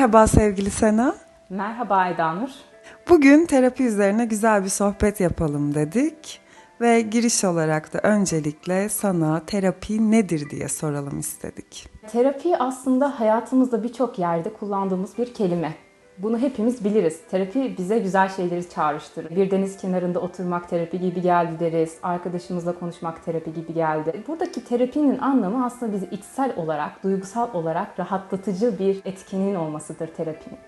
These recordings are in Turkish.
Merhaba sevgili Sena. Merhaba Edanur. Bugün terapi üzerine güzel bir sohbet yapalım dedik. Ve giriş olarak da öncelikle sana terapi nedir diye soralım istedik. Terapi aslında hayatımızda birçok yerde kullandığımız bir kelime. Bunu hepimiz biliriz. Terapi bize güzel şeyleri çağrıştırır. Bir deniz kenarında oturmak terapi gibi geldi deriz. Arkadaşımızla konuşmak terapi gibi geldi. Buradaki terapinin anlamı aslında bizi içsel olarak, duygusal olarak rahatlatıcı bir etkinliğin olmasıdır terapinin.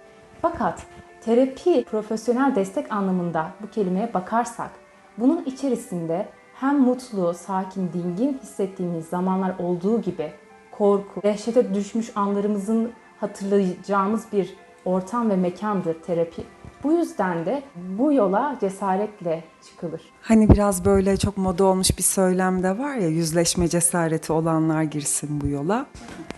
Fakat terapi profesyonel destek anlamında bu kelimeye bakarsak bunun içerisinde hem mutlu, sakin, dingin hissettiğimiz zamanlar olduğu gibi korku, dehşete düşmüş anlarımızın hatırlayacağımız bir ortam ve mekandır terapi. Bu yüzden de bu yola cesaretle çıkılır. Hani biraz böyle çok moda olmuş bir söylem de var ya yüzleşme cesareti olanlar girsin bu yola.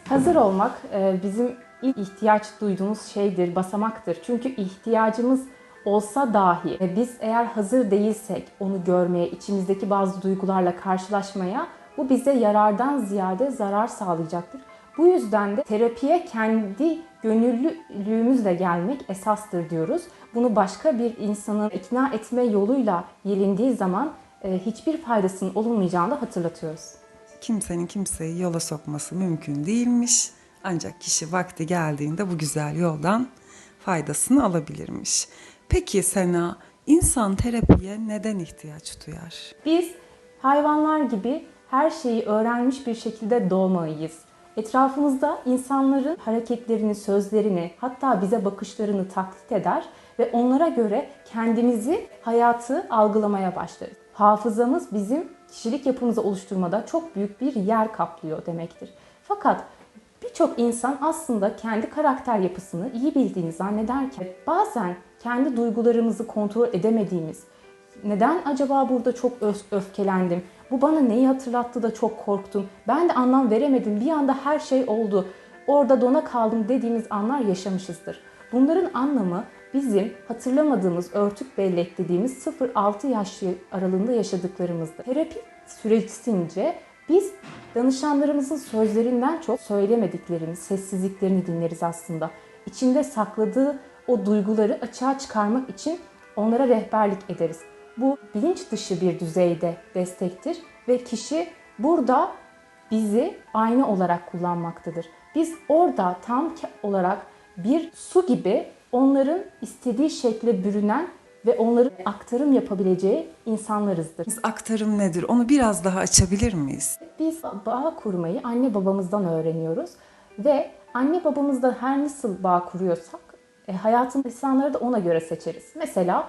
Hazır olmak e, bizim ilk ihtiyaç duyduğumuz şeydir, basamaktır. Çünkü ihtiyacımız olsa dahi e, biz eğer hazır değilsek onu görmeye, içimizdeki bazı duygularla karşılaşmaya bu bize yarardan ziyade zarar sağlayacaktır. Bu yüzden de terapiye kendi gönüllülüğümüzle gelmek esastır diyoruz. Bunu başka bir insanın ikna etme yoluyla yelindiği zaman e, hiçbir faydasının olunmayacağını da hatırlatıyoruz. Kimsenin kimseyi yola sokması mümkün değilmiş. Ancak kişi vakti geldiğinde bu güzel yoldan faydasını alabilirmiş. Peki Sena, insan terapiye neden ihtiyaç duyar? Biz hayvanlar gibi her şeyi öğrenmiş bir şekilde doğmalıyız. Etrafımızda insanların hareketlerini, sözlerini, hatta bize bakışlarını taklit eder ve onlara göre kendimizi, hayatı algılamaya başlarız. Hafızamız bizim kişilik yapımızı oluşturmada çok büyük bir yer kaplıyor demektir. Fakat birçok insan aslında kendi karakter yapısını iyi bildiğini zannederken bazen kendi duygularımızı kontrol edemediğimiz, neden acaba burada çok öf- öfkelendim? Bu bana neyi hatırlattı da çok korktum. Ben de anlam veremedim. Bir anda her şey oldu. Orada dona kaldım dediğimiz anlar yaşamışızdır. Bunların anlamı bizim hatırlamadığımız, örtük bellek dediğimiz 0-6 yaş aralığında yaşadıklarımızdır. Terapi sürecince biz danışanlarımızın sözlerinden çok söylemediklerini, sessizliklerini dinleriz aslında. İçinde sakladığı o duyguları açığa çıkarmak için onlara rehberlik ederiz. Bu bilinç dışı bir düzeyde destektir ve kişi burada bizi ayna olarak kullanmaktadır. Biz orada tam olarak bir su gibi onların istediği şekle bürünen ve onların aktarım yapabileceği insanlarızdır. Biz aktarım nedir? Onu biraz daha açabilir miyiz? Biz bağ kurmayı anne babamızdan öğreniyoruz ve anne babamızla her nasıl bağ kuruyorsak e, hayatın insanları da ona göre seçeriz. Mesela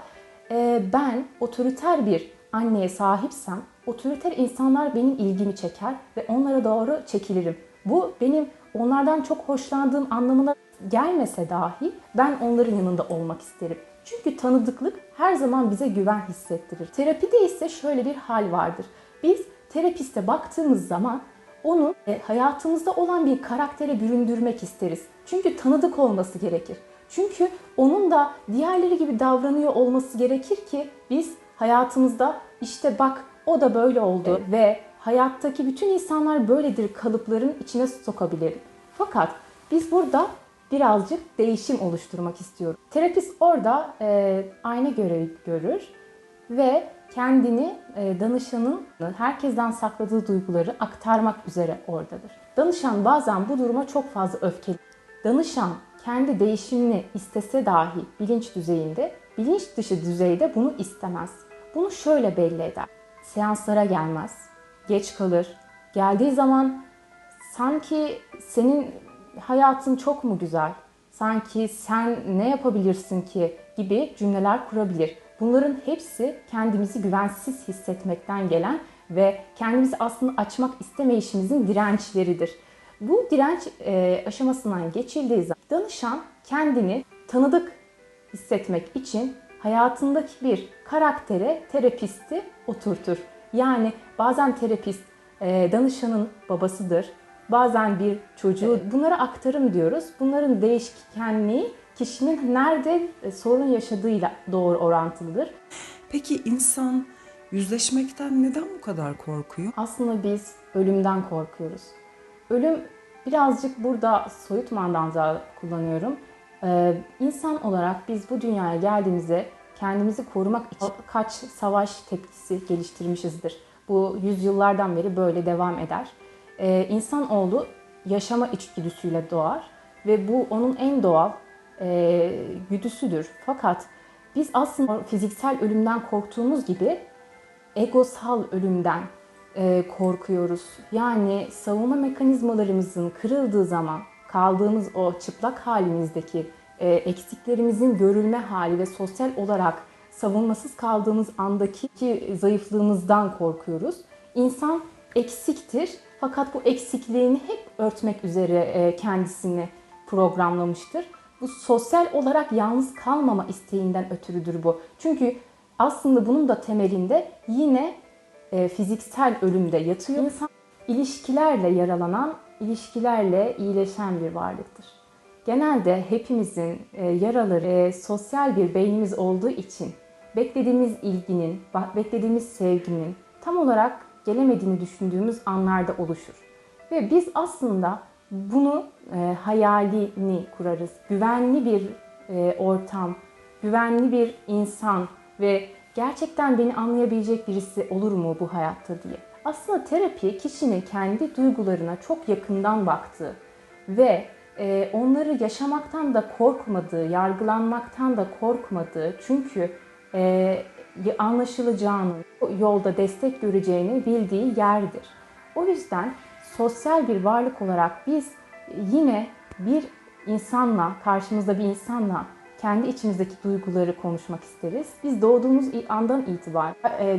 e, ben otoriter bir anneye sahipsem otoriter insanlar benim ilgimi çeker ve onlara doğru çekilirim. Bu benim onlardan çok hoşlandığım anlamına gelmese dahi ben onların yanında olmak isterim. Çünkü tanıdıklık her zaman bize güven hissettirir. Terapide ise şöyle bir hal vardır. Biz terapiste baktığımız zaman onu e, hayatımızda olan bir karaktere büründürmek isteriz. Çünkü tanıdık olması gerekir. Çünkü onun da diğerleri gibi davranıyor olması gerekir ki biz hayatımızda işte bak o da böyle oldu ve hayattaki bütün insanlar böyledir kalıpların içine sokabilelim. Fakat biz burada birazcık değişim oluşturmak istiyoruz. Terapist orada e, ayna görevi görür ve kendini e, danışanın herkesten sakladığı duyguları aktarmak üzere oradadır. Danışan bazen bu duruma çok fazla öfkeli. Danışan kendi değişimini istese dahi bilinç düzeyinde, bilinç dışı düzeyde bunu istemez. Bunu şöyle belli eder. Seanslara gelmez, geç kalır. Geldiği zaman sanki senin hayatın çok mu güzel? Sanki sen ne yapabilirsin ki gibi cümleler kurabilir. Bunların hepsi kendimizi güvensiz hissetmekten gelen ve kendimizi aslında açmak istemeyişimizin dirençleridir. Bu direnç e, aşamasından geçildiği zaman danışan kendini tanıdık hissetmek için hayatındaki bir karaktere terapisti oturtur. Yani bazen terapist e, danışanın babasıdır, bazen bir çocuğu. Bunlara aktarım diyoruz. Bunların değişkenliği kişinin nerede e, sorun yaşadığıyla doğru orantılıdır. Peki insan yüzleşmekten neden bu kadar korkuyor? Aslında biz ölümden korkuyoruz. Ölüm birazcık burada soyut manada kullanıyorum. Ee, insan olarak biz bu dünyaya geldiğimizde kendimizi korumak için kaç savaş tepkisi geliştirmişizdir. Bu yüzyıllardan beri böyle devam eder. Ee, insanoğlu yaşama içgüdüsüyle doğar ve bu onun en doğal e, güdüsüdür. Fakat biz aslında fiziksel ölümden korktuğumuz gibi egosal ölümden korkuyoruz. Yani savunma mekanizmalarımızın kırıldığı zaman kaldığımız o çıplak halimizdeki e, eksiklerimizin görülme hali ve sosyal olarak savunmasız kaldığımız andaki ki zayıflığımızdan korkuyoruz. İnsan eksiktir fakat bu eksikliğini hep örtmek üzere e, kendisini programlamıştır. Bu sosyal olarak yalnız kalmama isteğinden ötürüdür bu. Çünkü aslında bunun da temelinde yine e, fiziksel ölümde yatıyor. İnsan ilişkilerle yaralanan, ilişkilerle iyileşen bir varlıktır. Genelde hepimizin e, yaraları e, sosyal bir beynimiz olduğu için beklediğimiz ilginin, beklediğimiz sevginin tam olarak gelemediğini düşündüğümüz anlarda oluşur. Ve biz aslında bunu e, hayalini kurarız. Güvenli bir e, ortam, güvenli bir insan ve gerçekten beni anlayabilecek birisi olur mu bu hayatta diye. Aslında terapi kişinin kendi duygularına çok yakından baktığı ve e, onları yaşamaktan da korkmadığı, yargılanmaktan da korkmadığı çünkü e, anlaşılacağını, yolda destek göreceğini bildiği yerdir. O yüzden sosyal bir varlık olarak biz yine bir insanla, karşımızda bir insanla kendi içimizdeki duyguları konuşmak isteriz. Biz doğduğumuz andan itibaren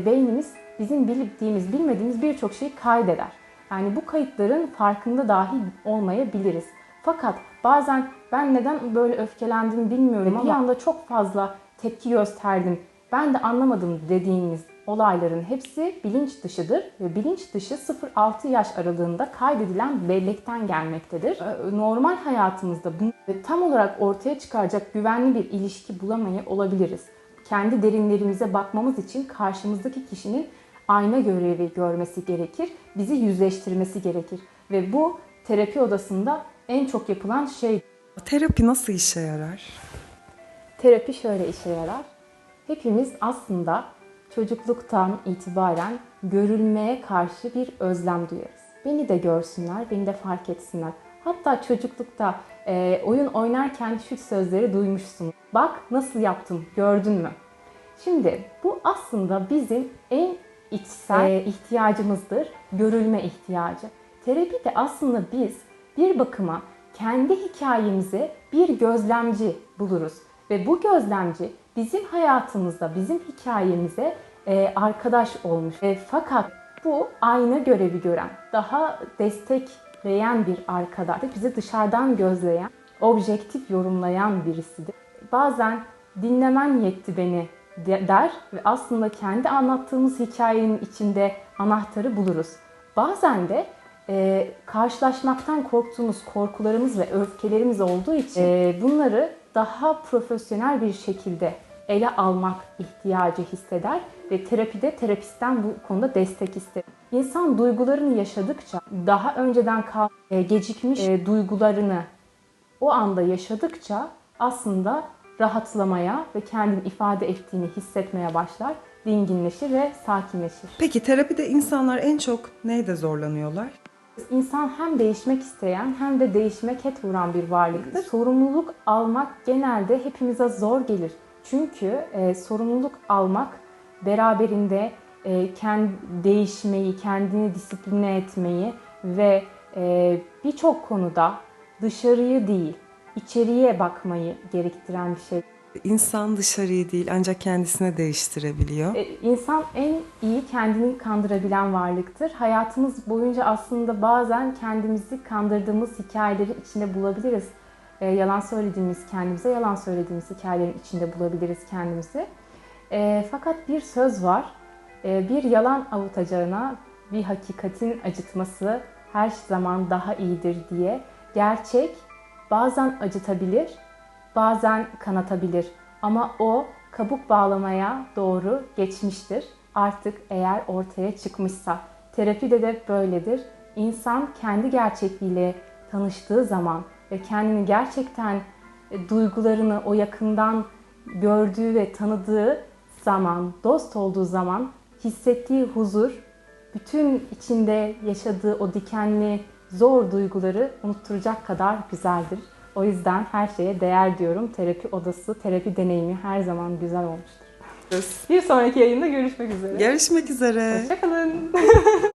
beynimiz bizim bildiğimiz, bilmediğimiz birçok şeyi kaydeder. Yani bu kayıtların farkında dahi olmayabiliriz. Fakat bazen ben neden böyle öfkelendim bilmiyorum ama bir anda çok fazla tepki gösterdim. Ben de anlamadım dediğimiz olayların hepsi bilinç dışıdır ve bilinç dışı 0-6 yaş aralığında kaydedilen bellekten gelmektedir. Ee, Normal hayatımızda bunu tam olarak ortaya çıkaracak güvenli bir ilişki bulamayı olabiliriz. Kendi derinlerimize bakmamız için karşımızdaki kişinin ayna görevi görmesi gerekir, bizi yüzleştirmesi gerekir ve bu terapi odasında en çok yapılan şey. Terapi nasıl işe yarar? Terapi şöyle işe yarar. Hepimiz aslında çocukluktan itibaren görülmeye karşı bir özlem duyarız. Beni de görsünler, beni de fark etsinler. Hatta çocuklukta e, oyun oynarken şu sözleri duymuşsun. Bak nasıl yaptım, gördün mü? Şimdi bu aslında bizim en içsel e, ihtiyacımızdır, görülme ihtiyacı. Terapi de aslında biz bir bakıma kendi hikayemize bir gözlemci buluruz. Ve bu gözlemci bizim hayatımızda, bizim hikayemize e, arkadaş olmuş. E, fakat bu ayna görevi gören, daha destekleyen bir arkadaş, bizi dışarıdan gözleyen, objektif yorumlayan birisidir. Bazen dinlemen yetti beni der ve aslında kendi anlattığımız hikayenin içinde anahtarı buluruz. Bazen de e, karşılaşmaktan korktuğumuz korkularımız ve öfkelerimiz olduğu için e, bunları daha profesyonel bir şekilde ele almak ihtiyacı hisseder ve terapide terapistten bu konuda destek ister. İnsan duygularını yaşadıkça daha önceden e, gecikmiş e, duygularını o anda yaşadıkça aslında rahatlamaya ve kendini ifade ettiğini hissetmeye başlar, dinginleşir ve sakinleşir. Peki terapide insanlar en çok neyde zorlanıyorlar? İnsan hem değişmek isteyen hem de değişime ket vuran bir varlıktır. Sorumluluk almak genelde hepimize zor gelir. Çünkü e, sorumluluk almak beraberinde e, kendi değişmeyi, kendini disipline etmeyi ve e, birçok konuda dışarıyı değil, içeriye bakmayı gerektiren bir şey. İnsan dışarıyı değil ancak kendisine değiştirebiliyor. E, İnsan en iyi kendini kandırabilen varlıktır. Hayatımız boyunca aslında bazen kendimizi kandırdığımız hikayeleri içinde bulabiliriz. E, yalan söylediğimiz kendimize, yalan söylediğimiz hikayelerin içinde bulabiliriz kendimizi. E, fakat bir söz var. E, bir yalan avutacağına bir hakikatin acıtması her zaman daha iyidir diye. Gerçek bazen acıtabilir, bazen kanatabilir. Ama o kabuk bağlamaya doğru geçmiştir. Artık eğer ortaya çıkmışsa. Terapide de böyledir. İnsan kendi gerçekliğiyle tanıştığı zaman kendini gerçekten e, duygularını o yakından gördüğü ve tanıdığı zaman, dost olduğu zaman hissettiği huzur, bütün içinde yaşadığı o dikenli, zor duyguları unutturacak kadar güzeldir. O yüzden her şeye değer diyorum. Terapi odası, terapi deneyimi her zaman güzel olmuştur. Bir sonraki yayında görüşmek üzere. Görüşmek üzere. Hoşçakalın.